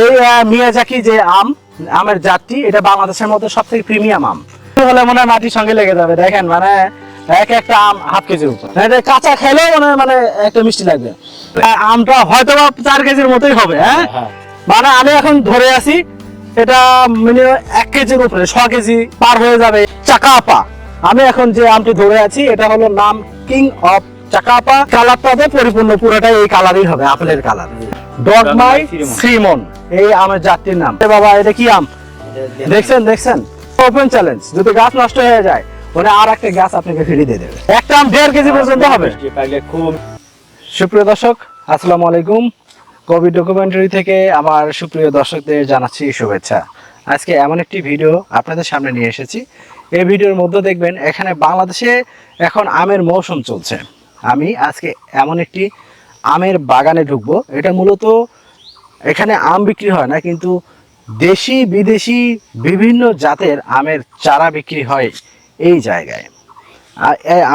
এই মিয়াজাকি যে আম আমের জাতটি এটা বাংলাদেশের মধ্যে সব থেকে প্রিমিয়াম আম হলে মনে হয় মাটির সঙ্গে লেগে যাবে দেখেন মানে এক একটা আম হাফ কেজির উপর। এটা কাঁচা খেলেও মনে হয় মানে একটা মিষ্টি লাগবে। আমটা হয়তো বা চার কেজির মতোই হবে হ্যাঁ? মানে আমি এখন ধরে আছি এটা মিনিমাম এক কেজির উপরে ছ কেজি পার হয়ে যাবে। চাকাপা। আমি এখন যে আমটি ধরে আছি এটা হলো নাম কিং অফ চাকাপা। কালারটাতে পরিপূর্ণ পুরোটাই এই কালারই হবে আপেলের কালার ডগমাই শ্রীমন এই আমের জাতির নাম। বাবা এটা কি আম? দেখছেন দেখছেন? ওপেন চ্যালেঞ্জ যদি গাছ নষ্ট হয়ে যায়। ওরা আর একটা গাছ আপনাকে দিয়ে দেবে। একটা আম দেড় কেজি পর্যন্ত হবে। সুপ্রিয় দর্শক আসসালামু আলাইকুম। কোভিড ডকুমেন্টারি থেকে আমার সুপ্রিয় দর্শকদের জানাচ্ছি শুভেচ্ছা। আজকে এমন একটি ভিডিও আপনাদের সামনে নিয়ে এসেছি। এই ভিডিওর মধ্যে দেখবেন এখানে বাংলাদেশে এখন আমের মৌসুম চলছে। আমি আজকে এমন একটি আমের বাগানে ঢুকবো। এটা মূলত এখানে আম বিক্রি হয় না, কিন্তু দেশি, বিদেশি, বিভিন্ন জাতের আমের চারা বিক্রি হয় এই জায়গায়।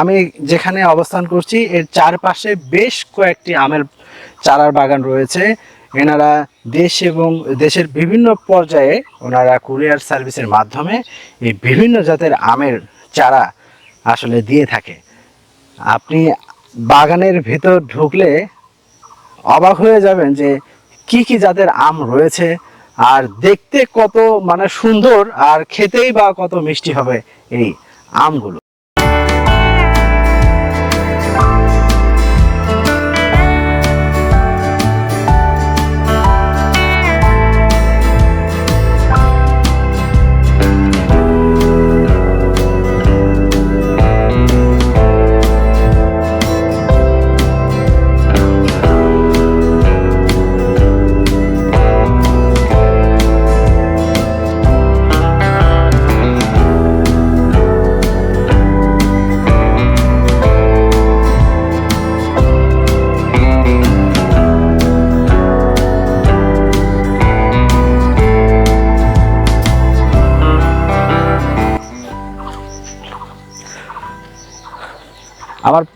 আমি যেখানে অবস্থান করছি, এর চারপাশে বেশ কয়েকটি আমের চারার বাগান রয়েছে। এনারা দেশ এবং দেশের বিভিন্ন পর্যায়ে ওনারা কুরিয়ার সার্ভিসের মাধ্যমে এই বিভিন্ন জাতের আমের চারা আসলে দিয়ে থাকে। আপনি বাগানের ভেতর ঢুকলে অবাক হয়ে যাবেন যে কি কি জাতের আম রয়েছে আর দেখতে কত মানে সুন্দর আর খেতেই বা কত মিষ্টি হবে এই আমগুলো।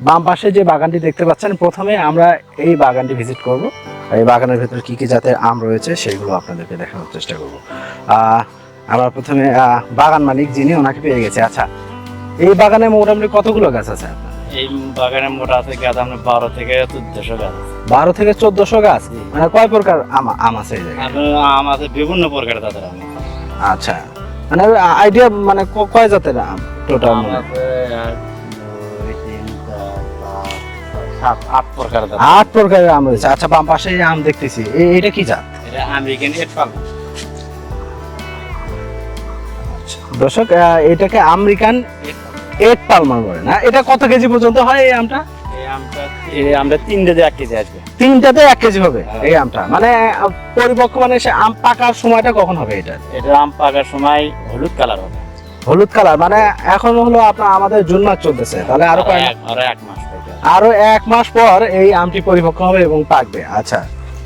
বাম পাশে যে বাগানটি দেখতে পাচ্ছেন প্রথমে আমরা এই বাগানটি ভিজিট করব। এই বাগানের ভেতর কি কি জাতের আম রয়েছে সেগুলো আপনাদেরকে দেখানোর চেষ্টা করব। আমরা প্রথমে বাগান মালিক যিনি ওনাকে পেয়ে গেছে। আচ্ছা এই বাগানে মোটামুটি কতগুলো গাছ আছে আপনার? এই বাগানের মোটা আছে গাছ আমরা বারো থেকে চোদ্দশো গাছ। বারো থেকে চোদ্দশো গাছ? মানে কয় প্রকার আম আম আছে এই জায়গায়? আম আছে বিভিন্ন প্রকার তাদের আম। আচ্ছা মানে আইডিয়া মানে কয় জাতের আম টোটাল আট প্রকার আট প্রকারের আম রয়েছে। আচ্ছা বাম পাশে আম দেখতেছি। এটা কি জাত? এটা আমেরিকান এট পাল। দর্শক এটাকে আমেরিকান এট পালমার বলে না? এটা কত কেজি পর্যন্ত হয় এই আমটা? আমটা এই আমরা তিন এক কেজি আসবে। তিনটাতে এক কেজি হবে হ্যাঁ। এই আমটা। মানে পরিপক্ক মানে সে আম পাকার সময়টা কখন হবে এটা? এটা আম পাকার সময় হলুদ কালার হবে। হলুদ কালার মানে এখন হলো আপনার আমাদের জুন মাস চলতেছে। তাহলে আরও কয়েক এক- আরও এক মাস। আরও এক মাস পর এই আমটি পরিপক্ক হবে এবং পাকবে। আচ্ছা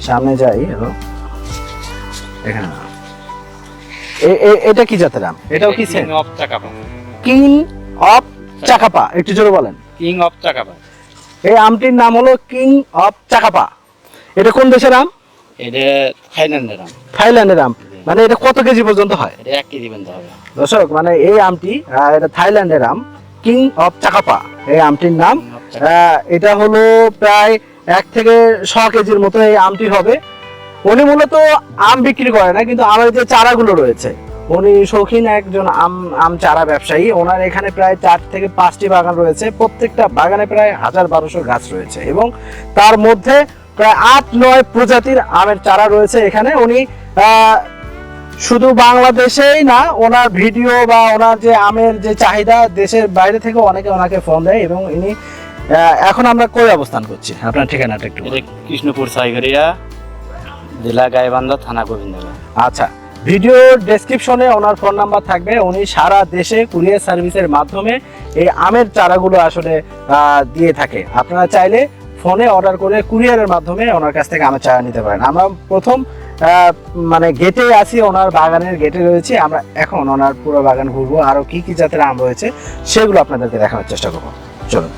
সামনে যাই এখানে এটা কি জাতের আম? এটাও কি king of Chakapa king of Chakapa একটু জোরে বলেন। কিং অফ চাকাপা এই আমটির নাম হলো কিং অফ চাকাপা এটা কোন দেশের আম? এটা থাইল্যান্ডের আম। থাইল্যান্ডের আম। মানে এটা কত কেজি পর্যন্ত হয়? এটা এক কেজি পর্যন্ত হবে। দর্শক মানে এই আমটি এটা থাইল্যান্ডের আম। কিং অফ চাকাপা এই আমটির নাম আহ, এটা হলো প্রায় এক থেকে ছ কেজির মতো এই আমটি হবে। উনি মূলত আম বিক্রি করে না কিন্তু আমের যে চারাগুলো রয়েছে। উনি শৌখিন একজন আম আম চারা ব্যবসায়ী। ওনার এখানে প্রায় চার থেকে পাঁচটি বাগান রয়েছে। প্রত্যেকটা বাগানে প্রায় হাজার বারোশো গাছ রয়েছে এবং তার মধ্যে প্রায় আট নয় প্রজাতির আমের চারা রয়েছে এখানে। উনি শুধু বাংলাদেশেই না ওনার ভিডিও বা ওনার যে আমের যে চাহিদা দেশের বাইরে থেকে অনেকে ওনাকে ফোন দেয় এবং ইনি এখন আমরা কই অবস্থান করছি? আপনার ঠিকানাটা একটু কৃষ্ণপুর সাইগরিয়া জেলা গাইবান্ধা থানা গোবিন্দগঞ্জ আচ্ছা ভিডিও ডেসক্রিপশনে ওনার ফোন নাম্বার থাকবে। উনি সারা দেশে কুরিয়ার সার্ভিসের মাধ্যমে এই আমের চারাগুলো আসলে দিয়ে থাকে। আপনারা চাইলে ফোনে অর্ডার করে কুরিয়ারের মাধ্যমে ওনার কাছ থেকে আমের চারা নিতে পারেন। আমরা প্রথম মানে গেটে আছি ওনার বাগানের গেটে রয়েছে। আমরা এখন ওনার পুরো বাগান ঘুরবো। আরও কি কি জাতের আম রয়েছে সেগুলো আপনাদেরকে দেখানোর চেষ্টা করব। চলুন।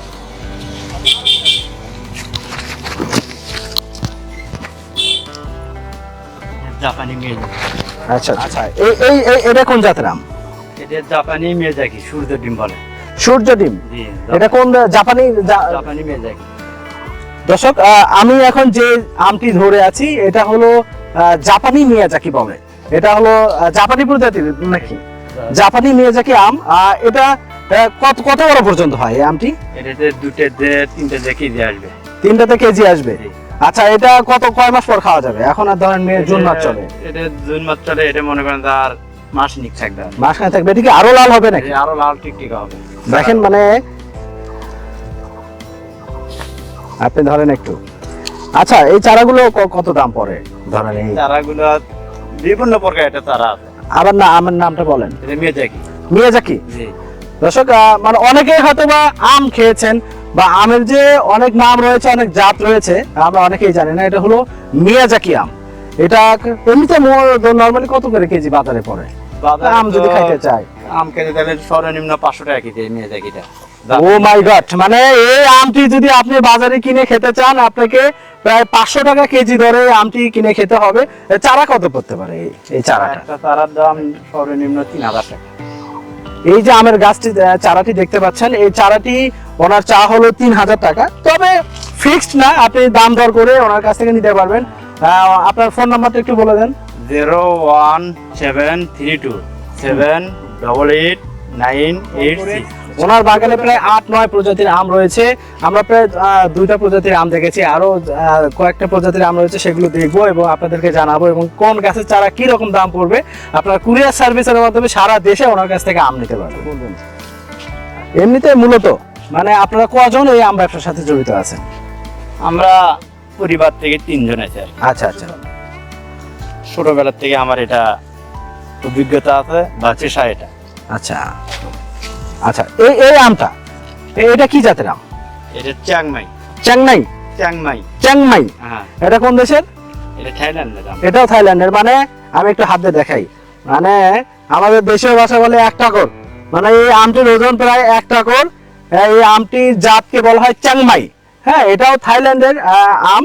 জাপানি মেয়ে। আচ্ছা আচ্ছা। এই এই এই- এটা কোন জাতের আম? এটা জাপানি সূর্য ডিম বলে। সূর্য ডিম? এটা কোন জাপানি জাপানি দর্শক আমি এখন যে আমটি ধরে আছি এটা হলো জাপানি মিয়াজাকি বলে। এটা হলো জাপানি প্রজাতির নাকি? জাপানি মিয়াজাকি আম। এটা কত কত বড় পর্যন্ত হয় এই আমটি? এটাতে দুটো তিনটে কেজি আসবে। তিনটাতে কেজি আসবে। আচ্ছা এটা কত কয় মাস পর খাওয়া যাবে? এখন আর ধরেন মে জুন মাস চলে। এটা জুন মাস চলে এটা মনে করেন তার মাস নিক থাকবে। আর। মাসখানে থাকবে এটা কি আরও লাল হবে নাকি? আরও লাল টিকটিক হবে। দেখেন মানে আপনি ধরেন একটু। আচ্ছা এই চারাগুলো কত দাম পড়ে? ধরেন এই চারাগুলো বিভিন্ন প্রকার এটা চারা আছে। আবার না আমার নামটা বলেন। এটা মেয়ে দেখি মিয়াজাকি? জি। দর্শক মানে অনেকেই হয়তো বা আম খেয়েছেন বা আমের যে অনেক নাম রয়েছে অনেক জাত রয়েছে আমরা অনেকেই জানি না এটা হলো মিয়াজাকি আম। এটা এমনিতে নর্মালি কত করে কেজি বাজারে পড়ে? আম যদি খাইতে চাই। আম খেতে তাহলে সর্বনিম্ন পাঁচশো টাকা কেজি মেয়ে দেখিটা ও মাই গড মানে এই আমটি যদি আপনি বাজারে কিনে খেতে চান আপনাকে প্রায় পাঁচশো টাকা কেজি দরে আমটি কিনে খেতে হবে। চারা কত পড়তে পারে এই- এই চারাটা? চারার দাম সর্বনিম্ন তিন হাজার টাকা। এই যে আমের গাছটি চারাটি দেখতে পাচ্ছেন, এই চারাটি ওনার চা হলো তিন হাজার টাকা। তবে ফিক্সড না, আপনি দাম দর করে ওনার কাছ থেকে নিতে পারবেন। আপনার ফোন নাম্বারটা একটু বলে দেন। Zero one seven three two seven double eight nine eight six. ওনার বাগানে প্রায় আট নয় প্রজাতির আম রয়েছে। আমরা প্রায় দুইটা প্রজাতির আম দেখেছি। আরও কয়েকটা প্রজাতির আম রয়েছে সেগুলো দেখব এবং আপনাদেরকে জানাব এবং কোন গাছের চারা কি রকম দাম পড়বে। আপনার কুরিয়ার সার্ভিসের মাধ্যমে সারা দেশে ওনার কাছ থেকে আম নিতে পারবেন। এমনিতে মূলত? মানে আপনারা কজন এই আম ব্যবসার সাথে জড়িত আছেন? আমরা পরিবার থেকে তিনজন আছে আচ্ছা আচ্ছা। ছোটবেলার থেকে আমার এটা অভিজ্ঞতা আছে বা পেশা এটা। আচ্ছা। আচ্ছা এই এই আমটা এটা কি জাতের আম? এটা চ্যাংমাই। চ্যাংনাই চ্যাংমাই। চ্যাংমাই? হ্যাঁ। এটা কোন দেশের? এটা থাইল্যান্ডের আম। এটাও থাইল্যান্ডের মানে আমি একটু হাত দিয়ে দেখাই। মানে আমাদের দেশের ভাষা বলে এক টাকর মানে এই আমটির ওজন প্রায় এক টাকর এই আমটির জাতকে বলা হয় চ্যাংমাই। হ্যাঁ এটাও থাইল্যান্ডের আম।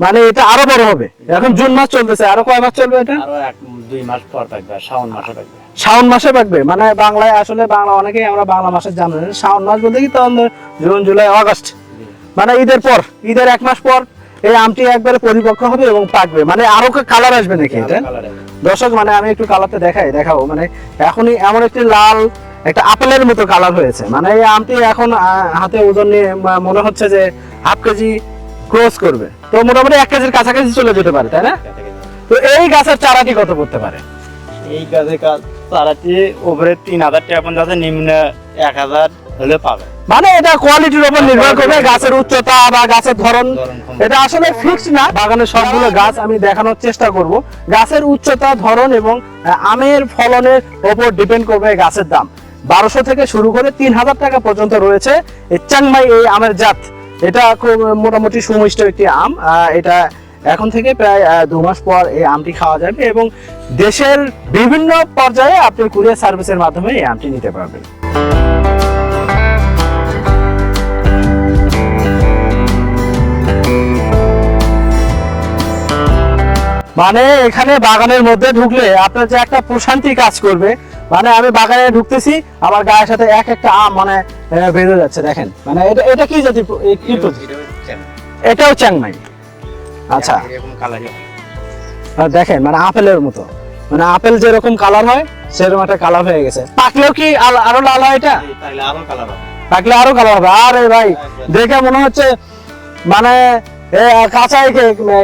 মানে এটা আরও বড় হবে। এখন জুন মাস চলতেছে আরও কয় মাস চলবে এটা? আরও এক দুই মাস পর থাকবে শ্রাবণ মাসে থাকবে। শ্রাবণ মাসে পাকবে মানে বাংলায় আসলে বাংলা অনেকেই আমরা বাংলা মাসে জানি। শ্রাবণ মাস বলতে কি? তখন জুন জুলাই আগস্ট মানে ঈদের পর ঈদের এক মাস পর এই আমটি একবারে পরিপক্ক হবে এবং পাকবে। মানে আরও কালার আসবে নাকি এটা? দর্শক মানে আমি একটু কালারটা দেখাই দেখাবো। মানে এখনই এমন একটি লাল একটা আপেলের মতো কালার হয়েছে। মানে এই আমটি এখন হাতে ওজন নিয়ে মনে হচ্ছে যে হাফ কেজি ক্রস করবে। তো মোটামুটি এক কেজির কাছাকাছি চলে যেতে পারে তাই না? তো এই গাছের চারাটি কত করতে পারে? এই কাজে ওপরে তিন হাজার টাকা পর্যন্ত আছে নিম্ন এক হাজার হলে পাবে। মানে এটা কোয়ালিটির উপর নির্ভর করবে গাছের উচ্চতা বা গাছের ধরন। এটা আসলে ফিক্সড না বাগানের সবগুলো গাছ আমি দেখানোর চেষ্টা করব। গাছের উচ্চতা ধরন এবং আমের ফলনের ওপর ডিপেন্ড করবে গাছের দাম। বারোশো থেকে শুরু করে তিন হাজার টাকা পর্যন্ত রয়েছে চাংমাই এই আমের জাত। এটা খুব মোটামুটি সুমিষ্ট একটি আম এটা এখন থেকে প্রায় দু মাস পর এই আমটি খাওয়া যাবে এবং দেশের বিভিন্ন পর্যায়ে আপনি কুরিয়ার সার্ভিসের মাধ্যমে এই আমটি নিতে পারবেন। মানে এখানে বাগানের মধ্যে ঢুকলে আপনার যে একটা প্রশান্তি কাজ করবে। মানে আমি বাগানে ঢুকতেছি আমার গায়ের সাথে এক একটা আম মানে বেঁধে যাচ্ছে দেখেন। মানে এটা এটা কি জাতি এটাও চ্যাংমাই আচ্ছা। এরকম কালারই আর দেখেন মানে আপেলের মতো। মানে আপেল যেরকম কালার হয় সেরকম একটা কালার হয়ে গেছে। পাকলেও কি আরও লাল হয় এটা? আরও কালার হবে। পাকলে আরও কালার হবে। আরে ভাই দেখে মনে হচ্ছে মানে কাঁচাই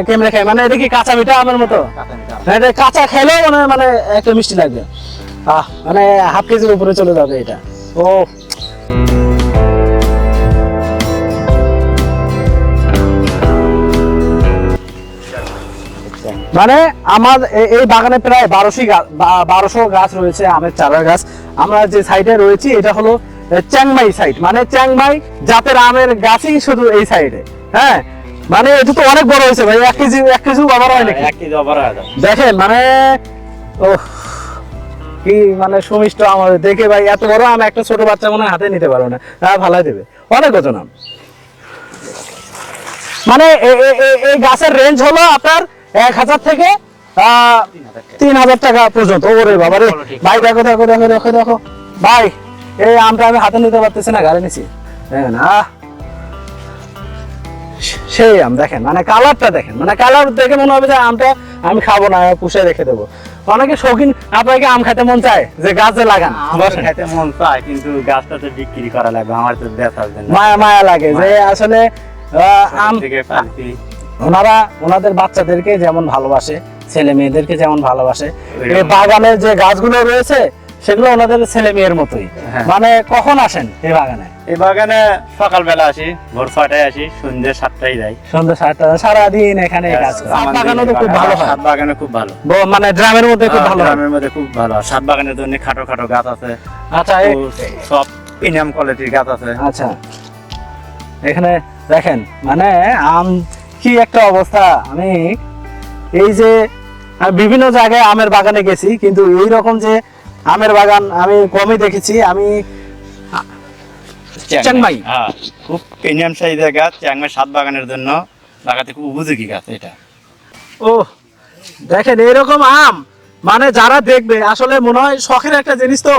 কেমনে খাই মানে এটা কি কাঁচা মিঠা আমের মতো? কাঁচা মিঠা না, এটা কাঁচা খেলেও মানে মানে একটা মিষ্টি লাগবে। আহ মানে হাফ কেজির উপরে চলে যাবে এটা। ও। মানে আমার এই বাগানে প্রায় বারোশো বারোশো গাছ রয়েছে আমের চারা গাছ। আমরা যে সাইডে রয়েছি এটা হলো চ্যাংমাই সাইড মানে চ্যাংমাই জাতের আমের গাছই শুধু এই সাইডে হ্যাঁ? মানে এটা তো অনেক বড় হয়েছে ভাই এক কেজি এক কেজি আবার হয় নাকি? এক কেজি অফার হয়ে দেখেন মানে ও কি মানে সুমিষ্ট আমাদের দেখে ভাই এত বড় আম একটা ছোট বাচ্চা মনে হয় হাতে নিতে পারবে না। হ্যাঁ ভালাই দেবে। অনেক ওজন আম। মানে এই গাছের রেঞ্জ হলো আপনার এক হাজার থেকে তিন হাজার টাকা পর্যন্ত। ওরে বাবা রে। ভাই দেখো দেখো দেখো দেখো দেখো। ভাই এই আমটা আমি হাতে নিতে পারতেছি না গাড়ি নিছি। দেখেন সেই আম দেখেন মানে কালারটা দেখেন মানে কালার দেখে মনে হবে যে আমটা আমি খাব না পুষে রেখে দেবো। অনেকে শৌখিন আপনাকে আম খেতে মন চায় যে গাছে লাগান। খেতে মন চায় কিন্তু গাছটা তো বিক্রি করা লাগবে আমার তো জন্য। মায়া মায়া লাগে যে আসলে আহ, আম ওনারা ওনাদের বাচ্চাদেরকে যেমন ভালোবাসে ছেলে মেয়েদেরকে যেমন ভালোবাসে। এই বাগানে যে গাছগুলো রয়েছে সেগুলো ওনাদের ছেলে মেয়ের মতোই। হ্যাঁ। মানে কখন আসেন এই বাগানে? এই বাগানে সকালবেলা আসি ভোর ছয়টায় আসি সন্ধ্যে সাতটায় যাই। সন্ধ্যা সাতটা সারাদিন এখানে কাজ করে। সাত বাগানও তো খুব ভালো হয় সাত বাগানে খুব ভালো। মানে ড্রামের মধ্যে খুব ভালো হয়। গ্রামের মধ্যে খুব ভালো সাত বাগানের জন্য খাটো খাটো গাছ আছে। আচ্ছা সব প্রিমিয়াম কোয়ালিটির গাছ আছে। আচ্ছা। এখানে দেখেন মানে আম কি একটা অবস্থা? আমি এই যে বিভিন্ন জায়গায় আমের বাগানে গেছি কিন্তু এই রকম যে আমের বাগান আমি কমই দেখেছি। আমি চিংমাই। হ্যাঁ খুব প্রিমিয়াম সাইজের গাছ চ্যাংমাই সাত বাগানের জন্য। লাগাতে খুব উপযোগী গাছ এটা। ও দেখেন এরকম আম মানে যারা দেখবে আসলে মনে হয় শখের একটা জিনিস তো।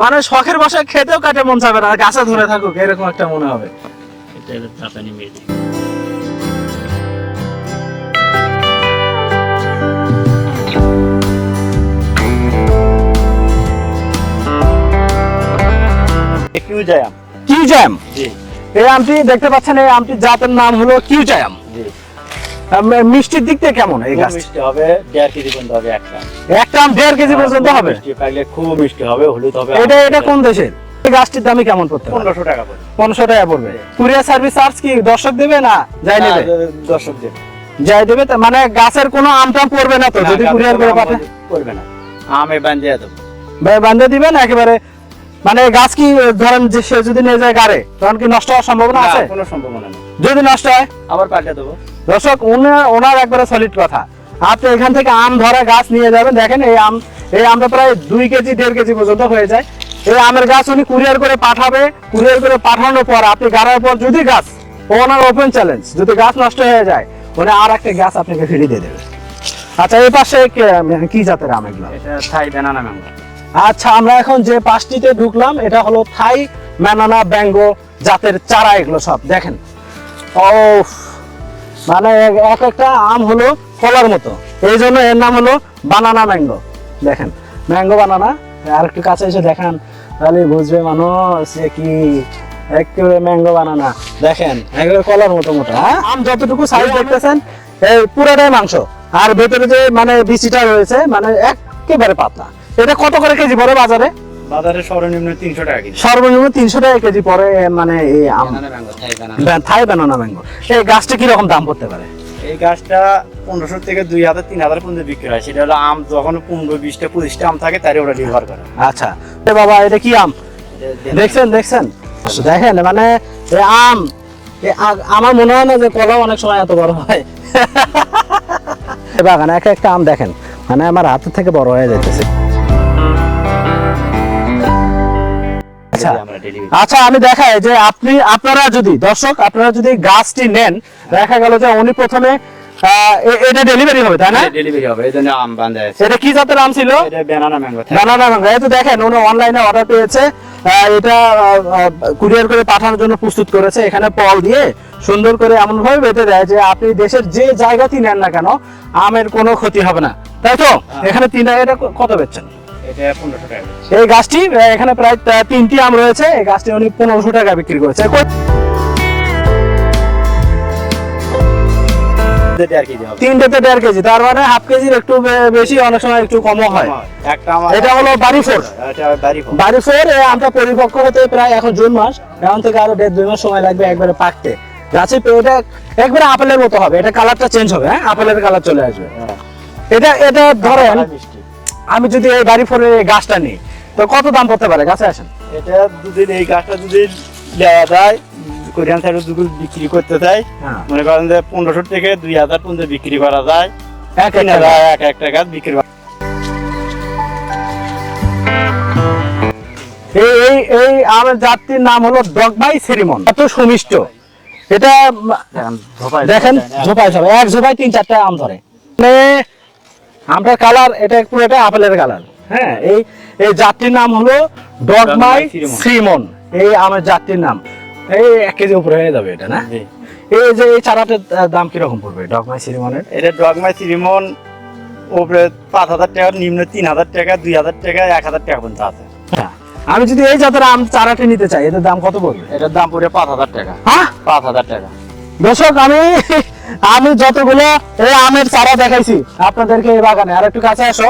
মানে শখের বাসায় খেতেও কাটে মন যাবে না গাছে ধরে থাকুক এরকম একটা মনে হবে। এটা হলো চাপানি মেজি কিউ জায়াম কিউ জ্যাম জি। এই আমটি দেখতে পাচ্ছেন এই আমটির জাতের নাম হলো কিউ জ্যাম জি মিষ্টির দিক থেকে কেমন এই গাছ মিষ্টি হবে কেজি পর্যন্ত হবে একটা একটা আম দেড় কেজি পর্যন্ত হবে? মিষ্টি পাইলে খুব মিষ্টি হবে হলুদ হবে এটা এটা কোন দেশের? এই গাছটির দামই কেমন পড়তে পনেরোশো টাকা পড়বে। পনেরোশো টাকা পড়বে। কুরিয়ার সার্ভিস চার্জ কি দর্শক দেবে না যাই নেবে? দর্শক দেবে। যাই দেবে মানে গাছের কোনো আমটাম পড়বে না তো? যদি কুরিয়ার করে পাঠায়? করবে না। আমে বান্ধে দেবো। বান্ধে দিবেন একেবারে মানে গাছ কি ধরেন যে সে যদি নিয়ে যায় গাড়ে তখন কি নষ্ট হওয়ার সম্ভাবনা আছে? কোনো সম্ভাবনা নেই। যদি নষ্ট হয়? আবার পাল্টে দেবো। দর্শক ওনার একবারে সলিড কথা। আপনি এখান থেকে আম ধরা গাছ নিয়ে যাবেন দেখেন এই আম এই আমটা প্রায় দুই কেজি দেড় কেজি পর্যন্ত হয়ে যায়। এই আমের গাছ উনি কুরিয়ার করে পাঠাবে। কুরিয়ার করে পাঠানোর পর আপনি গাড়ার পর যদি গাছ ওনার ওপেন চ্যালেঞ্জ যদি গাছ নষ্ট হয়ে যায় উনি আর একটা গাছ আপনাকে ফিরিয়ে দিয়ে দেবে। আচ্ছা এই পাশে কি জাতের আম এগুলো? এটা থাই বেনানা ম্যাঙ্গো। আচ্ছা আমরা এখন যে পাঁচটিতে ঢুকলাম এটা হলো থাই ম্যানানা ব্যাঙ্গো জাতের চারা এগুলো সব। দেখেন। ও মানে এক- এক একটা আম হলো কলার মতো। এই জন্য এর নাম হলো বানানা ম্যাঙ্গো। দেখেন ম্যাঙ্গো বানানা। আর একটু কাছে এসে দেখান তাহলে বুঝবে মানুষ যে কি একেবারে ম্যাঙ্গো বানানা। দেখেন একেবারে কলার মতো মোটা হ্যাঁ? আম যতটুকু সাইজ দেখতেছেন এই পুরোটাই মাংস। আর ভেতরে যে মানে বিচিটা রয়েছে মানে একেবারে পাতলা। এটা কত করে কেজি পড়ে বাজারে? বাজারে সর্বনিম্ন তিনশো টাকা কেজি। সর্বনিম্ন তিনশো টাকা কেজি পরে মানে এই আম থাই বেনানা ম্যাঙ্গো এই গাছটা কীরকম দাম পড়তে পারে? এই গাছটা পনেরোশো থেকে দুই হাজার তিন হাজার পর্যন্ত বিক্রি হয়। সেটা হলো আম যখন পনেরো বিশটা পঁচিশটা আম থাকে তারই ওরা নির্ভর করে। আচ্ছা। এ বাবা এটা কি আম? দেখছেন দেখছেন? দেখেন মানে আম আমার মনে হয় না যে কলাও অনেক সময় এত বড় হয়। এ বাগানে এক একটা আম দেখেন মানে আমার হাতের থেকে বড় হয়ে যাইতেছে। আচ্ছা আমি দেখাই যে আপনি আপনারা যদি দর্শক আপনারা যদি গাছটি নেন দেখা গেল যে উনি প্রথমে এটা ডেলিভারি হবে তাই না? ডেলিভারি হবে এই জন্য আম বান্ধা আছে। এটা কি জাতের আম ছিল? এটা বেনানা ম্যাঙ্গো বানানা ম্যাঙ্গো এই তো দেখেন উনি অনলাইনে অর্ডার পেয়েছে এটা কুরিয়ার করে পাঠানোর জন্য প্রস্তুত করেছে এখানে পল দিয়ে সুন্দর করে এমন ভাবে বেঁধে দেয় যে আপনি দেশের যে জায়গাতেই নেন না কেন আমের কোনো ক্ষতি হবে না। তাই তো? এখানে তিন এটা কত বেচছেন? এই গাছটি এখানে প্রায় তিনটি আম রয়েছে। এই গাছটি উনি পনেরোশো টাকা বিক্রি করেছে। কই- দেড় কেজি হবে। তিনটেতে দেড় কেজি তার মানে হাফ কেজির একটু বেশি অনেক সময় একটু কমও হয়। এটা হলো বাড়ি ফোর বাড়ি ফোর বাড়ি ফোর এ আমটা পরিপক্ক হতে প্রায় এখন জুন মাস। এখন থেকে আরও দেড় দুই মাস সময় লাগবে একবারে পাকতে। একবারে আপেলের মতো হবে। এটা কালারটা চেঞ্জ হবে হ্যাঁ? আপেলের কালার চলে আসবে। এটা এটা ধরেন আমি যদি এই বাড়ি ফোরের এই গাছটা নিই তো কত দাম পড়তে পারে? গাছে আসেন। এটা দুদিন এই গাছটা যদি দেওয়া যায় কোরিয়ান সাইডে বিক্রি করতে চাই হ্যাঁ। মনে করেন যে পনেরোশো থেকে দুই হাজার পর্যন্ত বিক্রি করা যায়। এক। এক একটা গাছ বিক্রি এই এই এই আমের জাতটির নাম হলো ডগবাই সেরিমন। এত সুমিষ্ট। এটা দেখেন ঝোপায় সবাই। এক ঝোপায় তিন চারটা আম ধরে। মানে আমটার কালার এটা একটু পুরোটা আপেলের কালার। হ্যাঁ এই এই জাতটির নাম হলো ডগমাই শ্রীমন। শ্রীমন। এই আমার জাতটির নাম। এই এক কেজি উপরে হয়ে যাবে এটা না? এই যে এই চারাটার দাম কীরকম পড়বে ডগমাই শ্রীমনের? এটা ডগমাই সিরিমন উপরে পাঁচ হাজার টাকা নিম্ন তিন হাজার টাকা দুই হাজার টাকা এক হাজার টাকা পর্যন্ত আছে। হ্যাঁ আমি যদি এই জাতের আম চারাটি নিতে চাই এটার দাম কত পড়বে? এটার দাম পড়বে পাঁচ হাজার টাকা। হ্যাঁ? পাঁচ হাজার টাকা। দর্শক আমি আমি যতগুলো আমের চারা দেখাইছি আপনাদেরকে এই বাগানে আর একটু কাছে আসো।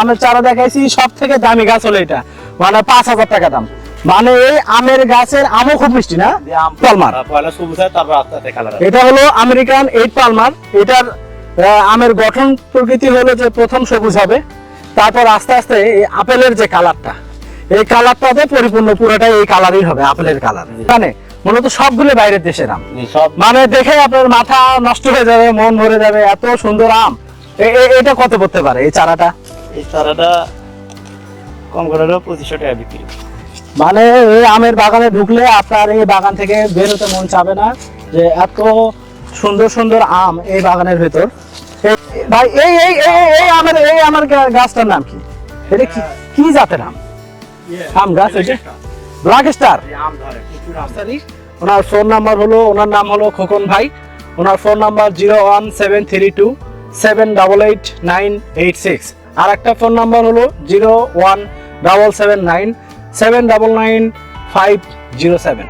আমের চারা দেখাইছি সব থেকে দামি গাছ হলো এটা মানে পাঁচ হাজার টাকা দাম। মানে এই আমের গাছের আমও খুব মিষ্টি না? পালমার। এটা হলো আমেরিকান এইট পালমার। এটার আমের গঠন প্রকৃতি হলো যে প্রথম সবুজ হবে তারপর আস্তে আস্তে এই আপেলের যে কালারটা এই কালারটাতে পরিপূর্ণ পুরোটাই এই কালারই হবে আপেলের কালার। মানে মূলত সবগুলো বাইরের দেশের আম। মানে দেখে আপনার মাথা নষ্ট হয়ে যাবে মন ভরে যাবে এত সুন্দর আম। এটা কত পড়তে পারে এই চারাটা? এই চারাটা কম করে হলেও পঁচিশশো টাকা বিক্রি। মানে এই আমের বাগানে ঢুকলে আপনার এই বাগান থেকে বেরোতে মন চাবে না যে এত সুন্দর সুন্দর আম এই বাগানের ভেতর। ভাই এই এই এই- এই আমের এই আমার গাছটার নাম কি? এটা কি কি জাতের আম? আম গাছ এটা ব্ল্যাক স্টার। ওনার ফোন নাম্বার হলো ওনার নাম হলো খোকন ভাই। ওনার phone number zero one seven three two seven double eight nine eight six আর একটা ফোন নাম্বার হলো zero one double seven nine seven double nine five zero seven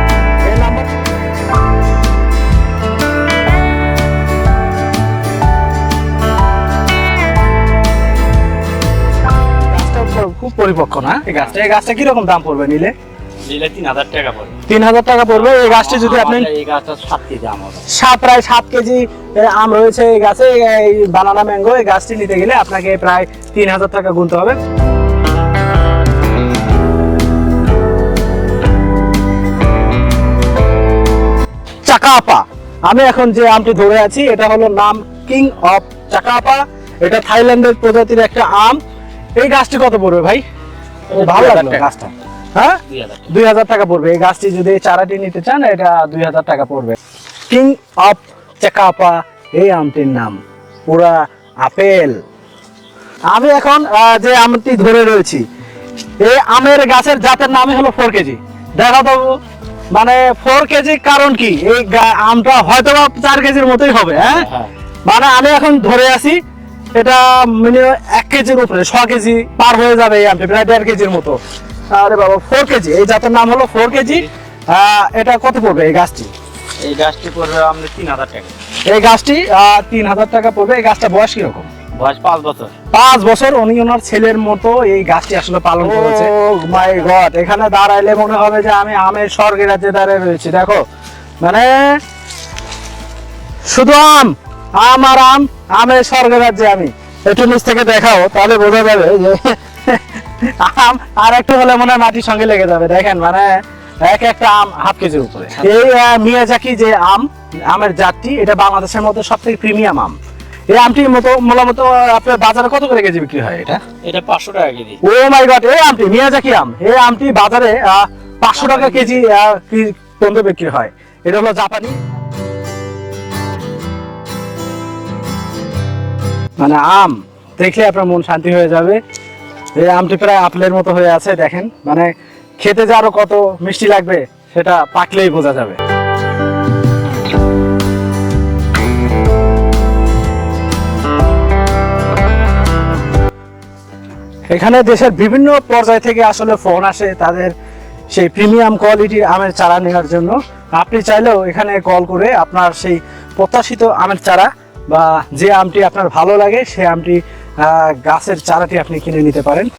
খুব- খুব পরিপক্ক না? এই গাছটা এই গাছটা কীরকম দাম পড়বে নিলে? তিন হাজার টাকা পড়বে। এই গাছটি যদি আপনি সাত প্রায় সাত কেজি আম রয়েছে এই গাছে। এই বানানা ম্যাঙ্গো এই গাছটি নিতে গেলে আপনাকে প্রায় তিন হাজার টাকা গুনতে হবে। চাকাপা আমি এখন যে আমটি ধরে আছি এটা হলো নাম কিং অফ চাকাপা এটা থাইল্যান্ডের প্রজাতির একটা আম। এই গাছটি কত পড়বে ভাই? ভালো লাগল। গাছটা। হ্যাঁ? দুই হাজার টাকা। পড়বে। এই গাছটি যদি চারাটি নিতে চান এটা দুই হাজার টাকা পড়বে। কিং অফ চেকাপা এই আমটির নাম। পুরা আপেল। আমি এখন যে আমটি ধরে রয়েছি এই আমের গাছের জাতের নামই হলো ফোর কেজি। দেখা তো মানে ফোর কেজি কারণ কি? এই আমটা হয়তো বা চার কেজির মতোই হবে হ্যাঁ? হ্যাঁ মানে আমি এখন ধরে আছি এটা মিনিমাম এক কেজির উপরে ছ কেজি পার হয়ে যাবে এই আমটি প্রায় দেড় কেজির মতো। আরে বাবা ফোর কেজি এই জাতের নাম হলো ফোর কেজি এটা কত পড়বে এই গাছটি? এই গাছটি পড়বে আমাদের তিন হাজার টাকা। এই গাছটি তিন হাজার টাকা পড়বে। এই গাছটা বয়স কীরকম? বয়স পাঁচ বছর। পাঁচ বছর। উনি ওনার ছেলের মতো এই গাছটি আসলে পালন করেছে। মাই গড এখানে দাঁড়াইলে মনে হবে যে আমি আমের স্বর্গের রাজ্যে দাঁড়িয়ে রয়েছি। দেখো মানে শুধু আম আম আর আম আমের স্বর্গের রাজ্যে আমি। একটু নিচ থেকে দেখাও তাহলে বোঝা যাবে যে আম আর একটু হলে মনে হয় মাটির সঙ্গে লেগে যাবে। দেখেন মানে এক একটা আম হাফ কেজির উপরে। এই মিয়াজাকি যে আম আমের জাতটি এটা বাংলাদেশের মধ্যে প্রিমিয়াম আম। এই আমটির মতো মূলত আপনার বাজারে কত করে কেজি বিক্রি হয় এটা? এটা পাঁচশো টাকা কেজি। ও মাই গড এই আমটি মিয়াজাকি আম এই আমটি বাজারে পাঁচশো টাকা কেজি পর্যন্ত বিক্রি হয়। এটা হলো জাপানি। মানে আম দেখলে আপনার মন শান্তি হয়ে যাবে। এই আমটি প্রায় আপেলের মতো হয়ে আছে, দেখেন। মানে খেতে যে আরও কত মিষ্টি লাগবে, সেটা পাকলেই বোঝা যাবে। এখানে দেশের বিভিন্ন পর্যায় থেকে আসলে ফোন আসে তাদের সেই প্রিমিয়াম কোয়ালিটির আমের চারা নেওয়ার জন্য। আপনি চাইলেও এখানে কল করে আপনার সেই প্রত্যাশিত আমের চারা বা যে আমটি আপনার ভালো লাগে সেই আমটি গাছের চারাটি আপনি কিনে নিতে পারেন।